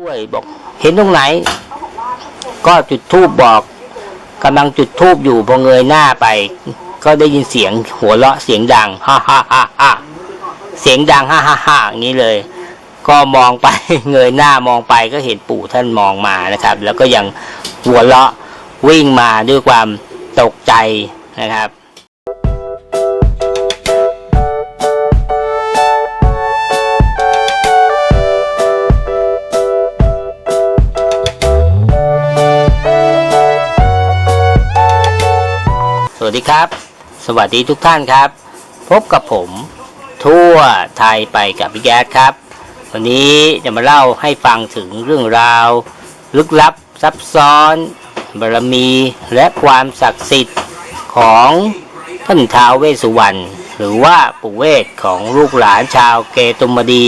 ด้วยบอกเห็นตรงไหน ก็จุดทูบบอกกำลังจุดทูบอยู่พอเงยหน้าไป ก็ได้ยินเสียงหัวเราะเสียงดังฮ่าฮ่าฮ่าฮ่าเสียงดังฮ่าฮ่าฮ่าอย่างนี้เลย ก็มองไปเงยหน้ามองไปก็เห็นปู่ท่านมองมานะครับ แล้วก็ยังหัวเราะวิ่งมาด้วยความตกใจนะครับ สวัสดีครับ สวัสดีทุกท่านครับ พบกับผม ทั่วไทยไปกับพี่แก๊สครับ วันนี้จะมาเล่าให้ฟังถึงเรื่องราว ลึกลับซับซ้อนบารมีและความศักดิ์สิทธิ์ของท่านท้าวเวสสุวรรณหรือว่าปู่เวทของลูกหลานชาวเกตุมดี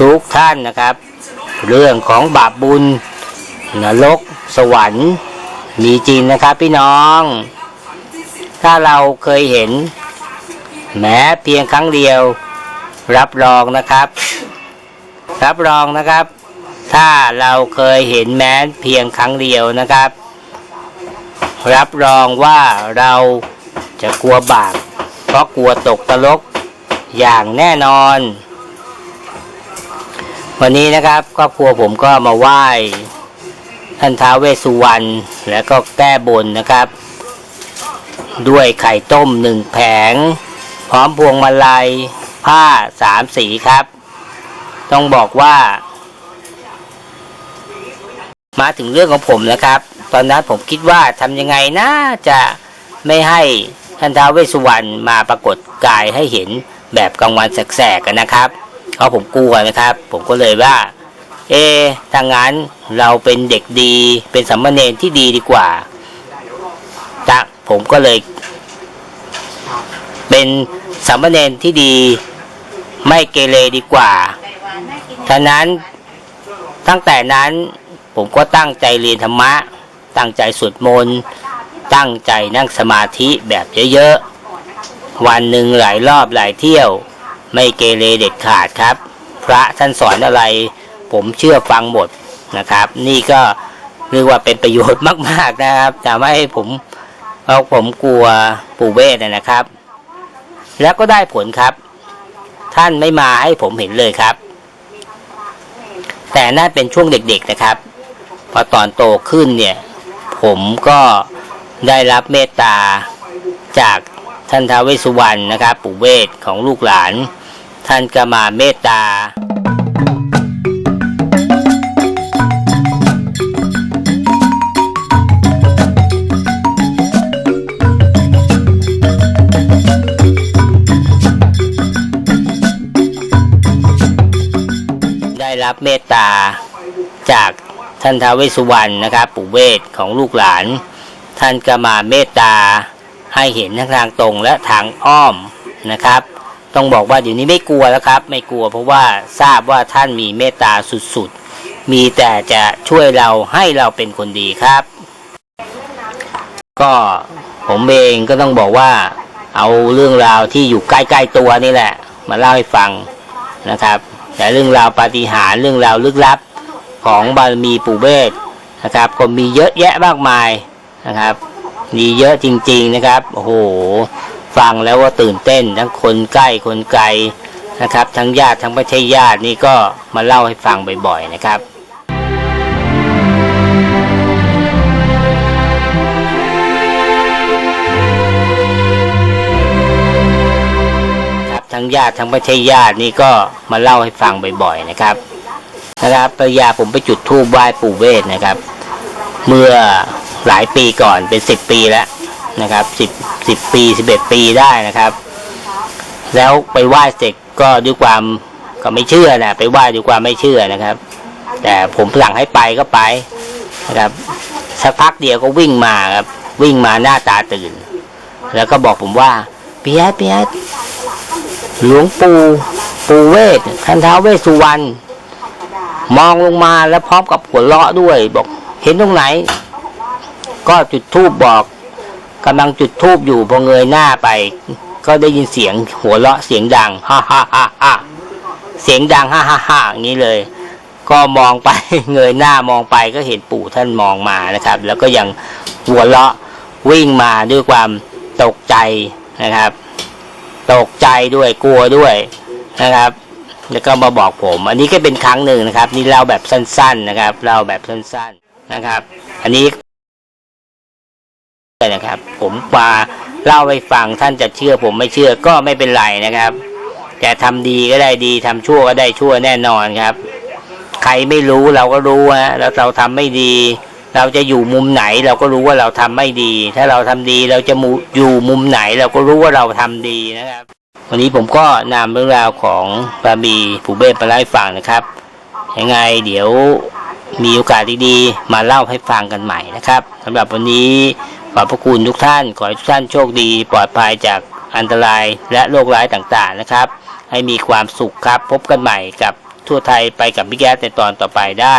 ทุกท่านนะครับ เรื่องของบาปบุญนรกสวรรค์ มีจริงนะครับพี่น้อง ถ้าเราเคยเห็น แม้เพียงครั้งเดียว รับรองนะครับ รับรองนะครับ ถ้าเราเคยเห็นแม้เพียงครั้งเดียวนะครับ รับรองว่าเราจะกลัวบาปเพราะกลัวตกตลกอย่างแน่นอน วันนี้นะครับครอบครัวผมก็มาไหว้ ท่านท้าเวสุวรรณแล้วก็แก้บนนะครับ ด้วยไข่ต้มหนึ่งแผง พร้อมพวงมาลัยผ้าสามสีครับ ต้องบอกว่า มาถึงเรื่องของผมนะครับ ตอนนั้นผมคิดว่าทำยังไงนะจะไม่ให้ท่านท้าเวสุวรรณมาปรากฏกายให้เห็นแบบกลางวันแสกๆกันนะครับ เพราะผมกลัวนะครับ ผมก็เลยว่า เอะถ้างั้นเราเป็นเด็กดี เป็นสัมมาเนรที่ดีดีกว่าจกผมก็เลย เป็นสัมมาเนรที่ดี ไม่เกเรดีกว่าฉะนั้นตั้งแต่นั้นผมก็ตั้งใจเรียนธรรมะ ตั้งใจสวดมนต์ ตั้งใจนั่งสมาธิแบบเยอะๆ วันหนึ่งหลายรอบหลายเที่ยว ไม่เกเรเด็ดขาดครับ พระท่านสอนอะไร ผมเชื่อฟังหมดนะครับ นี่ก็เรียกว่าเป็นประโยชน์มาก ๆนะครับทำให้ผมเพราะผมกลัวปู่เวทนะครับ แล้วก็ได้ผลครับ ท่านไม่มาให้ผมเห็นเลยครับ แต่นั่นเป็นช่วงเด็กๆนะครับ พอตอนโตขึ้นเนี่ย ผมก็ได้รับเมตตาจากท่านท้าวเวสสุวรรณนะครับ ปู่เวทของลูกหลาน ท่านก็มาเมตตา รับเมตตาจากท่านท้าวเวสุวรรณนะครับปู่เวทของลูกหลาน ท่านก็มาเมตตาให้เห็นทั้งทางตรงและทางอ้อมนะครับ ต้องบอกว่าเดี๋ยวนี้ไม่กลัวแล้วครับ ไม่กลัวเพราะว่าทราบว่าท่านมีเมตตาสุดๆ มีแต่จะช่วยเราให้เราเป็นคนดีครับ ก็ผมเองก็ต้องบอกว่าเอาเรื่องราวที่อยู่ใกล้ ๆ ตัวนี่แหละ มาเล่าให้ฟังนะครับ แต่เรื่องราวปาฏิหาริย์เรื่องราวลึกลับของบารมีปู่เบศนะครับก็มีเยอะแยะมากมายนะครับ มีเยอะจริง ๆนะครับโอ้โหฟังแล้วว่าตื่นเต้น ทั้งคนใกล้คนไกลนะครับ ทั้งญาติทั้งไม่ใช่ญาตินี่ก็มาเล่าให้ฟังบ่อย ๆ นะครับ ทั้งญาติทั้งไม่ใช่ญาตินี่ก็มาเล่าให้ฟังบ่อยๆนะครับนะครับภรรยาผมไปจุดธูปไหว้ปู่เวทนะครับ เมื่อหลายปีก่อนเป็นสิบปีแล้วนะครับสิบสิบปีสิบเอ็ดปีได้นะครับ แล้วไปไหว้เสร็จก็ด้วยความก็ไม่เชื่อนะไปไหว้ด้วยความไม่เชื่อนะครับ แต่ผมสั่งให้ไปก็ไปนะครับสักพักเดียวก็วิ่งมาครับวิ่งมาหน้าตาตื่น แล้วก็บอกผมว่าเปียเปีย หลวงปู่ปู่เวทท่านท้าวเวสสุวรรณมองลงมาแล้วพร้อมกับหัวเราะด้วย บอกเห็นตรงไหน ก็จุดทูบบอกกำลังจุดทูบอยู่พอเงยหน้าไป ก็ได้ยินเสียงหัวเราะเสียงดังฮ่าฮ่าฮ่าฮ่าเสียงดังฮ่าฮ่าฮ่าอย่างนี้เลย ก็มองไปเงยหน้ามองไปก็เห็นปู่ท่านมองมานะครับ แล้วก็ยังหัวเราะวิ่งมาด้วยความตกใจนะครับ ตกใจด้วยกลัวด้วยนะครับ แล้วก็มาบอกผม อันนี้ก็เป็นครั้งหนึ่งนะครับ นี่เล่าแบบสั้น ๆนะครับเล่าแบบสั้นๆนะครับ อันนี้นะครับ ผมมาเล่าให้ฟังท่านจะเชื่อผมไม่เชื่อก็ไม่เป็นไรนะครับ แต่ทำดีก็ได้ดีทำชั่วก็ได้ชั่วแน่นอนครับ ใครไม่รู้เราก็รู้ฮะแล้วเราทำไม่ดี เราจะอยู่มุมไหน เราก็รู้ว่าเราทำไม่ดี ถ้าเราทำดีเราจะอยู่มุมไหน เราก็รู้ว่าเราทำดีนะครับ วันนี้ผมก็นำเรื่องราวของบาบีผูเบ้มาเล่าให้ฟังนะครับ ยังไงเดี๋ยวมีโอกาสดีๆ มาเล่าให้ฟังกันใหม่นะครับสำหรับวันนี้ขอบพระคุณทุกท่าน ขอให้ทุกท่านโชคดี ปลอดภัยจากอันตรายและโรคร้ายต่างๆนะครับ ให้มีความสุขครับ พบกันใหม่กับทั่วไทยไปกับพี่แก๊สในตอนต่อไปได้